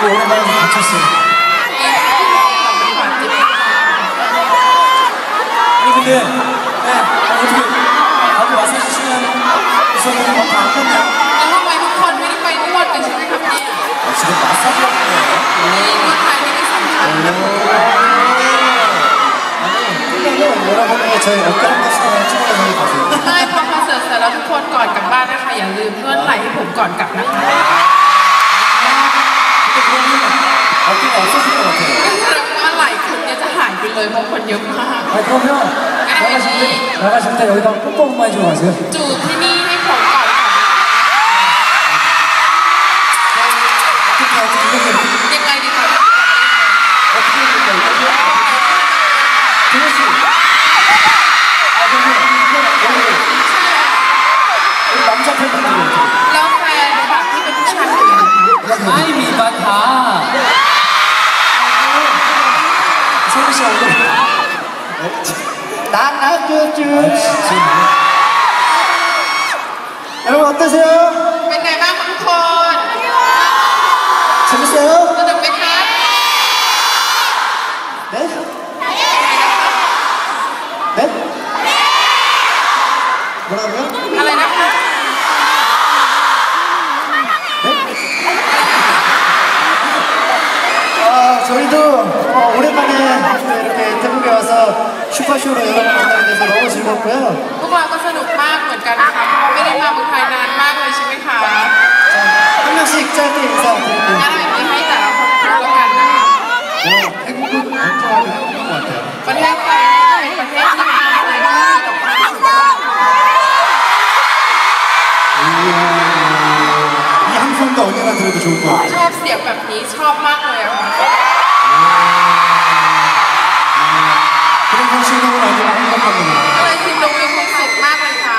그리고 오랜만에 좀 다쳤어요. เอ๊ะเราเป็นบาดเจ็บ 아니 근데 네, 어떻게 다들 마사지 시간 있었는데 막다 아팠나요? แล้วทำไมทุกคนไม่ได้ไปนวดกันใช่ไหมครับเนี่ย 아, 지금 마사지 하는 거예요? นี่นวดไทยไม่ได้สำคัญนะ 아니 끝나면 여러분의 저희 어깨 한 번씩 찍어서 가세요. ไม่พอคอนเสิร์ตเสร็จแล้วทุกคนก่อนกลับบ้านนะคะ อย่าลืมนวดไหล่ให้ผมก่อนกลับนะคะ เลยเพราะคนเยอะมาก 아 그러면 나가실 때 나가실 때 여기다 뽀뽀 한번 해주고 가세요. จูบที่นี่ ผู้ชมดังนะจืดจืดเอวอตเซลเป็นไงบ้างทุกคนฉันเซลสนุกไหมคเด็กเด็กอะไรนะ 저희도 어, 오랜만에 이렇게 태국에 와서 슈퍼쇼로 여러분 만나게 돼서 너무 즐겁고요. พวกเราก็สนุกมากเหมือนกันนะคะเพราะว่าไม่ได้มาเมืองไทยนานมากเลยใช่ไหมคะ 자, 한 명씩 짧게 인사드릴게요. งั้นเอาอย่างนี้ให้แต่ละคนพูดแล้วกันนะคะ 어, 태국은 멀쩡하게 해주는 것 같아요. ประเทศไทยเป็นประเทศที่มีอะไรที่กับความสุข 이 함성도 언제나 들어도 좋을 것 같아요. ชอบเสียงแบบนี้ชอบมากเลยอะค่ะ 그런 현실감은 아니라 행복합니다. ก็เลยคิดดูมีความสุขมากเลยค่ะ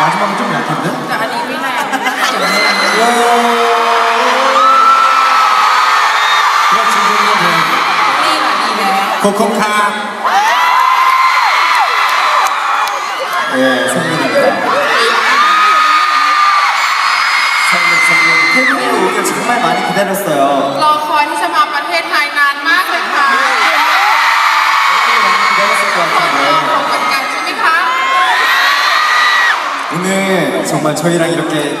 마지막은 좀 약한데? แต่อันนี้ไม่แรงนะคะเดี๋ยวไม่แรง 그렇지, 그렇지. นี่แหละดีแล้ว 코코카. 예, 선물입니다. 선물, 선물. 태국에 오길 정말 많이 기다렸어요. รอคอยที่จะมาประเทศไทยน 오늘 정말 저희랑 이렇게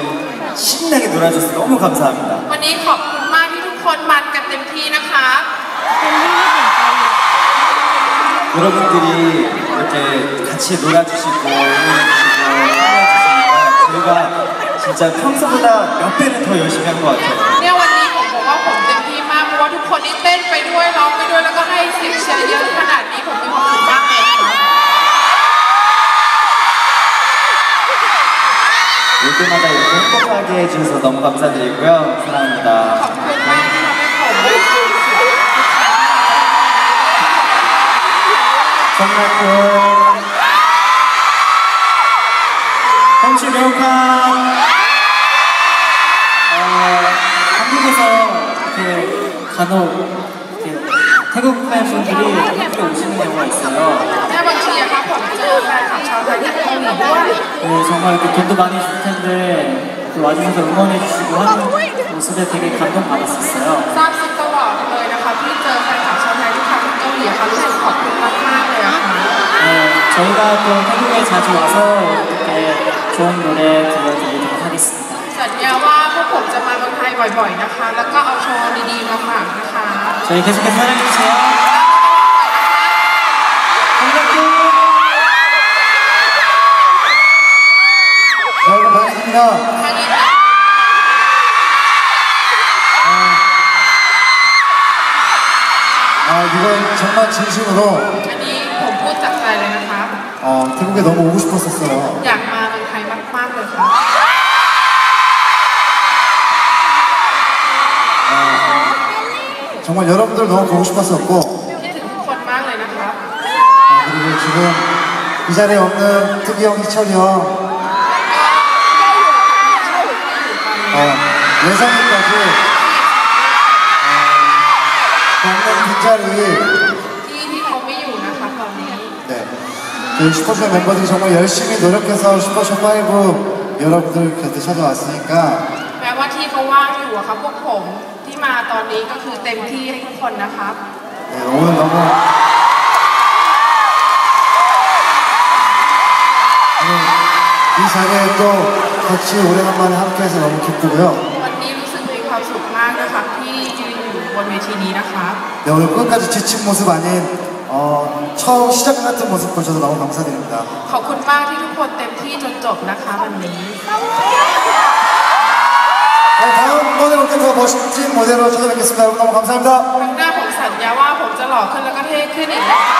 신나게 놀아줘서 너무 감사합니다. วันนี้ขอบคุณมากที่ทุกคนมันกันเต็มที่นะคะ 여러분들이 이렇게 같이 놀아주시고 응원해주시고 사랑해주시니까 저희가 진짜 평소보다 몇 배는 더 열심히 한 것 같아요. 올 때마다 이렇게 행복하게 해주셔서 너무 감사드리고요. 사랑합니다. 정말 그 홍시 매우캉 어, 한국에서 이렇게 간혹 이렇게 태국 팬분들이 한국에 오시는 경우가 있어요. เนี่ยบางทีอะครับผมเจอแฟนคลับชาวไทยที่เกาหลีด้วย 네, 정말 이렇게 돈도 많이 줄 텐데 이렇게 와주셔서 응원해주시고 하는 모습에 되게 감동받았었어요. ทราบซึ้งตลอดเลยนะคะที่เจอแฟนคลับชาวไทยที่ทำที่เกาหลีอะค่ะรู้สึกขอบคุณมากมากๆเลยอะค่ะ 네, 저희가 또 태국에 자주 와서 이렇게 좋은 노래 들려드리도록 하겠습니다. สัญญาว่าพวกผมจะมาเมืองไทยบ่อยๆนะคะ แล้วก็เอาโชว์ดีๆมาฝากนะคะ 저희 계속해서 사랑해주세요. 여러분 반갑습니다. ทางนี้นะ 아, 이건 정말 진심으로 อันนี้ผมพูดจากใจเลยนะคะ 어, 태국에 너무 오고 싶었었어요. อยากมาเมืองไทยมากๆเลยค่ะ 정말 여러분들 너무 보고 싶었었고 คิดถึงทุกคนมากเลยนะคะ 아, 그리고 지금 이 자리에 없는 특이 형, 희철이 형 어, 예상이까지 어, 없는 빈자리 ที่ที่เขาไม่อยู่นะคะตอนนี้ 네. 저희 슈퍼쇼 멤버들이 정말 열심히 노력해서 슈퍼쇼 5 여러분들 곁에 찾아왔으니까 แม้ว่า เขาว่างอยู่อะครับพวกผมที่มาตอนนี้ก็คือเต็มที่ให้ทุกคนนะครับ 네, 오늘 너무 오늘 이 자리에 또 같이 오래간만에 함께해서 너무 기쁘고요. วันนี้รู้สึกมีความสุขมากนะครับที่ยืนอยู่บนเวทีนี้นะครับ 네, 오늘 끝까지 지친 모습 아닌 어, 처음 시작 같은 모습 보셔서 너무 감사드립니다. ขอบคุณมากที่ทุกคนเต็มที่จนจบนะคะวันนี้ 네, 다음 번에 올 때 더 멋진 모델로 찾아뵙겠습니다. 여러분 너무 감사합니다. ครั้งหน้าผมสัญญาว่าผมจะหล่อขึ้นแล้วก็เท่ขึ้นอีกนะคะ